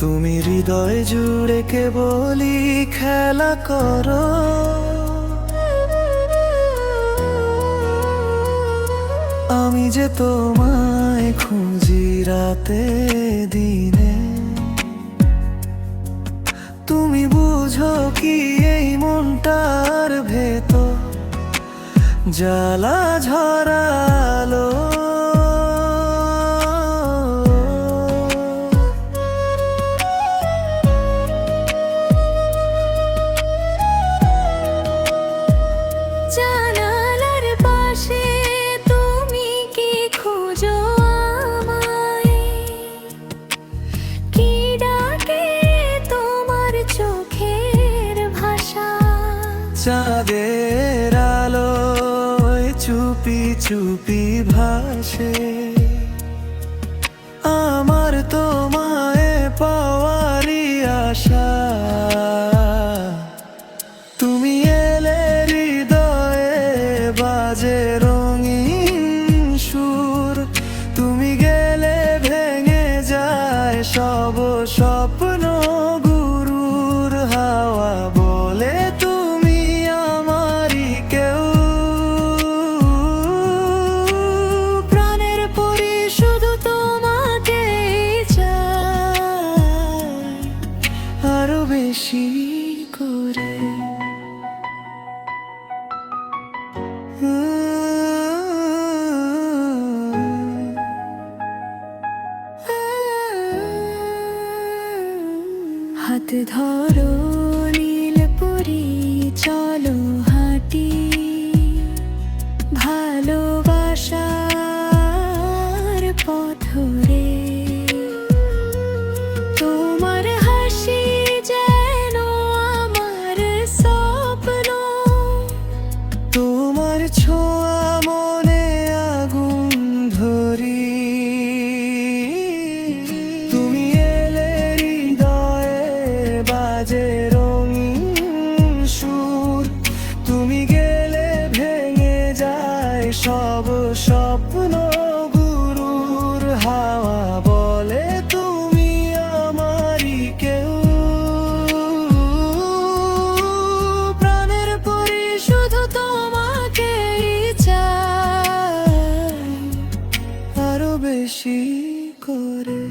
তুমি হৃদয় জুড়ে কেবলই খেলা করো। আমি যে তোমায় খুঁজি রাতে দিনে, তুমি বুঝো কি এই মনটার ভেতর জ্বালা ঝরালো চাঁদের আলো চুপি চুপি ভাসে। আমার তোমায় পাওয়ারি আশা। আরও বেশি করে। হাত ধরো নীল পুরি চলো হাঁটি। ভালোবাসার পথরে সব স্বপ্ন গুরুর হাওয়া বলে তুমি আমারই কেউ। প্রাণের পরি শুধু তোমাকে চাই আরও বেশি করে